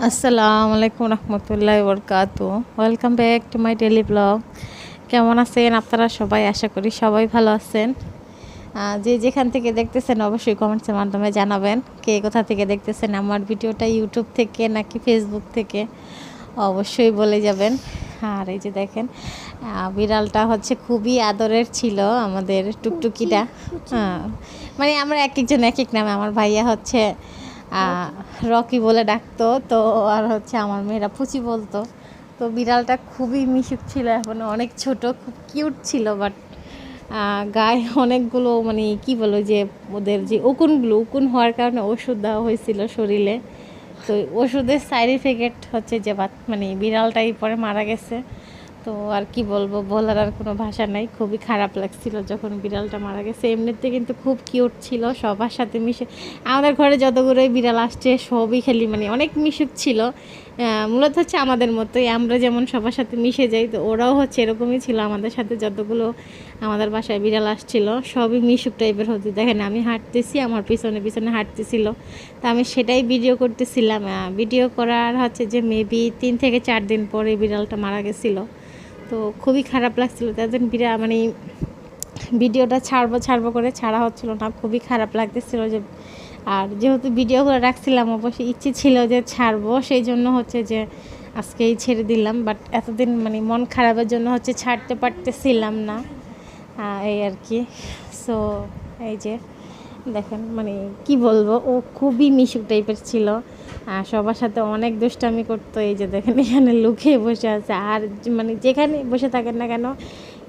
আসসালামু আলাইকুম রহমতুল্লাহ বরকাত welcome back to my daily blog কেমন আছেন আপনারা সবাই? আশা করি সবাই ভালো আছেন। যে যেখান থেকে দেখতেছেন অবশ্যই কমেন্টসের মাধ্যমে জানাবেন। কে কোথা থেকে দেখতেছেন? আমার ভিডিওটা ইউটিউব থেকে নাকি ফেসবুক থেকে? অবশ্যই বলে যাবেন। আর এই যে দেখেন বিড়ালটা হচ্ছে খুবই আদরের ছিল আমাদের টুকটুকিটা। হ্যাঁ মানে আমরা এক একজন এক এক নামে। আমার ভাইয়া হচ্ছে রকি বলে ডাকতো, তো আর হচ্ছে আমার মেয়েরা পুচি বলতো। তো বিড়ালটা খুবই মিশুক ছিল, এখন অনেক ছোট, খুব কিউট ছিল, বাট গায়ে অনেকগুলো মানে কি বলো যে ওদের যে উকুনগুলো, উকুন হওয়ার কারণে ওষুধ দেওয়া হয়েছিল শরীরে। তো ওষুধের সাইড ইফেক্ট হচ্ছে যে মানে বিড়ালটাই পরে মারা গেছে। তো আর কি বলব, বলার আর কোনো ভাষা নাই। খুবই খারাপ লাগছিল যখন বিড়ালটা মারা গেছে। এমনিতে কিন্তু খুব কিউট ছিল, সবার সাথে মিশে আমাদের ঘরে যতগুলোই বিড়াল আসছে, সবই খালি মানে অনেক মিশুক ছিল। মূলত হচ্ছে আমাদের মতোই। আমরা যেমন সবার সাথে মিশে যাই, তো ওরাও হচ্ছে এরকমই ছিল। আমাদের সাথে যতগুলো আমাদের বাসায় বিড়াল আসছিল, সবই মিশুক টাইপের হতে। দেখেন, আমি হাঁটতেছি, আমার পিছনে পিছনে হাঁটতেছিল। তা আমি সেটাই ভিডিও করতেছিলাম। ভিডিও করার হচ্ছে যে মেবি তিন থেকে চার দিন পরে বিড়ালটা মারা গেছিল। তো খুবই খারাপ লাগছিল। তাদের বিরা মানে ভিডিওটা ছাড়বো ছাড়বো করে ছাড়া হচ্ছিল না। খুবই খারাপ লাগতেছিল যে, আর যেহেতু ভিডিও করে রাখছিলাম, অবশ্যই ইচ্ছে ছিল যে ছাড়বো। সেই জন্য হচ্ছে যে আজকেই ছেড়ে দিলাম। বাট এতদিন মানে মন খারাপের জন্য হচ্ছে ছাড়তে পারতেছিলাম না এই আর কি। সো এই যে দেখেন মানে কি বলব, ও খুবই মিশুক টাইপের ছিল। আর সবার সাথে অনেক দুষ্টামি করতো, এই যে দেখেন এখানে লুকিয়ে বসে আছে। আর মানে যেখানে বসে থাকেন না কেন,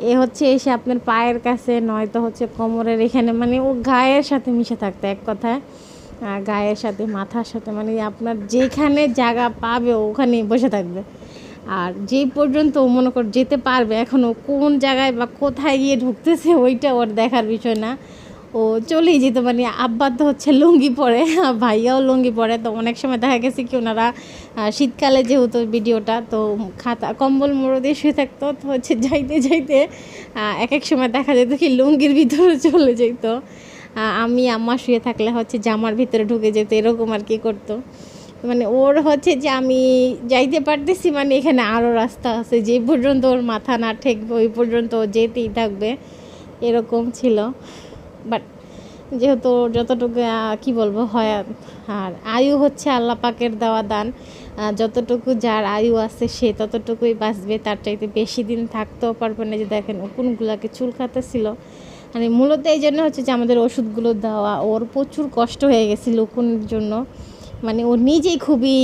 এ হচ্ছে এসে আপনার পায়ের কাছে, নয়তো হচ্ছে কোমরের এখানে মানে ও গায়ের সাথে মিশে থাকতো, এক কথায়। গায়ের সাথে, মাথার সাথে মানে আপনার যেখানে জায়গা পাবে ওখানে বসে থাকবে। আর যেই পর্যন্ত ও মনে কর যেতে পারবে, এখন ও কোন জায়গায় বা কোথায় গিয়ে ঢুকতেছে, ওইটা ওর দেখার বিষয় না। ও চলেই যেত মানে আব্বা তো হচ্ছে লুঙ্গি পরে ভাইয়াও লুঙ্গি পরে। তো অনেক সময় দেখা গেছে কি ওনারা শীতকালে যেহেতু ভিডিওটা, তো খাতা, কম্বল, মোড়ো দিয়ে শুয়ে থাকতো। তো হচ্ছে যাইতে যাইতে এক এক সময় দেখা যেত কি লুঙ্গির ভিতরে চলে যেত। আমি, আম্মা শুয়ে থাকলে হচ্ছে জামার ভিতরে ঢুকে যেত, এরকম আর কি করতো। মানে ওর হচ্ছে যে আমি যাইতে পারতেছি মানে এখানে আরও রাস্তা আছে, যে পর্যন্ত ওর মাথা না ঠেকবে, ওই পর্যন্ত ও যেতেই থাকবে, এরকম ছিল। বাট যেহেতু যতটুকু কি বলব, হয় আর আয়ু হচ্ছে আল্লাহ পাকের দেওয়া দান। যতটুকু যার আয়ু আছে সে ততটুকুই বাঁচবে, তার চাইতে বেশি দিন থাকতেও পারবে না। যে দেখেন কোনগুলাকে চুল ছিল মানে মূলত এই জন্য হচ্ছে যে আমাদের ওষুধগুলো দেওয়া, ওর প্রচুর কষ্ট হয়ে গেছিল উকুনের জন্য। মানে ও নিজেই খুবই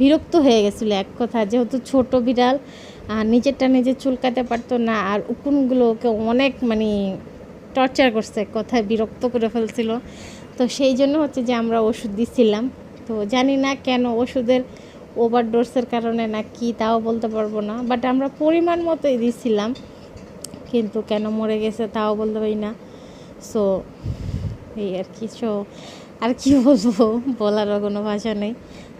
বিরক্ত হয়ে গেছিল এক কথা, যেহেতু ছোট বিড়াল, আর নিজেরটা নিজে চুলকাতে পারতো না। আর উকুনগুলো ওকে অনেক মানে টর্চার করছে, কথায় বিরক্ত করে ফেলছিল। তো সেই জন্য হচ্ছে যে আমরা ওষুধ দিছিলাম। তো জানি না কেন ওষুধের ওভারডোজের কারণে না কি তাও বলতে পারব না। বাট আমরা পরিমাণ মতোই দিছিলাম, কিন্তু কেন মরে গেছে তাও বলতে পারি না। সো এই আর কি। সো আর কি বলব? বলারও কোনো ভাষা নেই।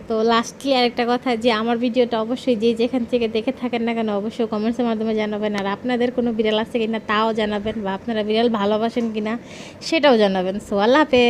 তো লাস্টলি আরেকটা কথা যে আমার ভিডিওটা অবশ্যই যে যেখান থেকে দেখে থাকেন না কেন অবশ্যই কমেন্টসের মাধ্যমে জানাবেন। আর আপনাদের কোনো বিড়াল আছে কিনা তাও জানাবেন বা আপনারা বিড়াল ভালোবাসেন কিনা সেটাও জানাবেন। সো আল্লাহ হাফেজ।